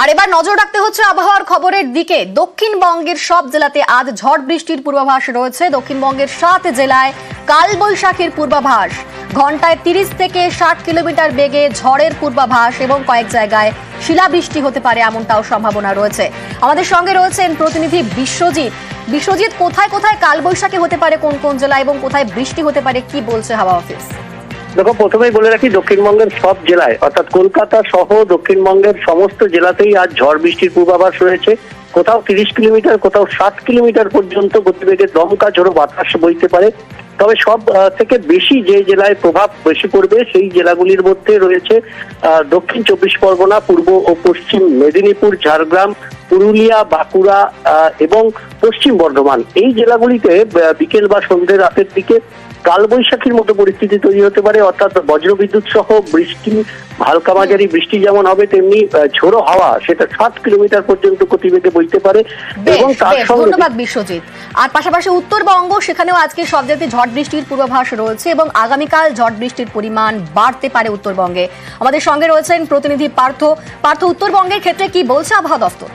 আর এবার নজর রাখতে হচ্ছে আবহাওয়ার খবরের দিকে। দক্ষিণবঙ্গের সব জেলাতে আজ ঝড় বৃষ্টির পূর্বাভাস রয়েছে। দক্ষিণবঙ্গের সাত জেলায় কালবৈশাখীর পূর্বাভাস। ঘন্টায় তিরিশ থেকে ষাট কিলোমিটার বেগে ঝড়ের পূর্বাভাস এবং কয়েক জায়গায় শিলাবৃষ্টি হতে পারে এমনটাও সম্ভাবনা রয়েছে। আমাদের সঙ্গে রয়েছেন প্রতিনিধি বিশ্বজিৎ। বিশ্বজিৎ, কোথায় কোথায় কালবৈশাখী হতে পারে, কোন কোন জেলা এবং কোথায় বৃষ্টি হতে পারে, কি বলছে হাওয়া অফিস? দেখো, প্রথমেই বলে রাখি, দক্ষিণবঙ্গের সব জেলায়, অর্থাৎ কলকাতা সহ দক্ষিণবঙ্গের সমস্ত জেলাতেই আজ ঝড় বৃষ্টির পূর্বাভাস রয়েছে। কোথাও তিরিশ কিলোমিটার, কোথাও ষাট কিলোমিটার পর্যন্ত গতিবেগে দমকা ঝোড়ো বাতাস বইতে পারে। তবে সব থেকে বেশি যে জেলায় প্রভাব বেশি পড়বে, সেই জেলাগুলির মধ্যে রয়েছে দক্ষিণ চব্বিশ পরগনা, পূর্ব ও পশ্চিম মেদিনীপুর, ঝাড়গ্রাম, পুরুলিয়া, বাঁকুড়া এবং পশ্চিম বর্ধমান। এই জেলাগুলিতে বিকেল বা সন্ধ্যে রাতের দিকে কালবৈশাখীর মতো পরিস্থিতি তৈরি হতে পারে অর্থাৎ বজ্রবিদ্যুৎ সহ বৃষ্টি হালকা মাঝারি বৃষ্টি যেমন হবে তেমনি ঝোড়ো হাওয়া সেটা ষাট কিলোমিটার পর্যন্ত গতিবেগে বইতে পারে এবং তার সঙ্গে ধন্যবাদ বিশ্বজিৎ। আর পাশাপাশি উত্তরবঙ্গ সেখানেও আজকে সব জায়গাতে ঝড় বৃষ্টির পূর্বাভাস রয়েছে এবং আগামীকাল ঝড় বৃষ্টির পরিমাণ বাড়তে পারে উত্তরবঙ্গে। আমাদের সঙ্গে রয়েছেন প্রতিনিধি পার্থ। পার্থ উত্তরবঙ্গের ক্ষেত্রে কি বলছে আবহাওয়া দফতর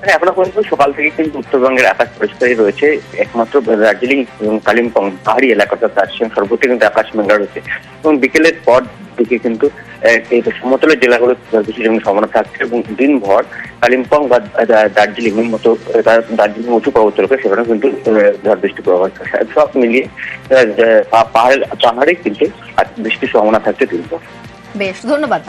মানে এখনও পর্যন্ত সকাল থেকে কিন্তু উত্তরবঙ্গের আকাশ পরিষ্কারই রয়েছে। একমাত্র দার্জিলিং এবং কালিম্পং পাহাড়ি এলাকাটা তার সঙ্গে সর্বত্র কিন্তু আকাশ মেঘলা রয়েছে। এবং বিকেলের পর দিকে কিন্তু এই সমতলের জেলাগুলো কিছু সম্ভাবনা থাকছে এবং দিনভর কালিম্পং বা দার্জিলিং এর মতো দার্জিলিং উঁচু পর্বত রয়েছে সেখানে কিন্তু ঝড় বৃষ্টি প্রভাব সব মিলিয়ে পাহাড়ের পাহাড়ে কিন্তু বৃষ্টির সম্ভাবনা থাকছে দিনভর। বেশ, ধন্যবাদ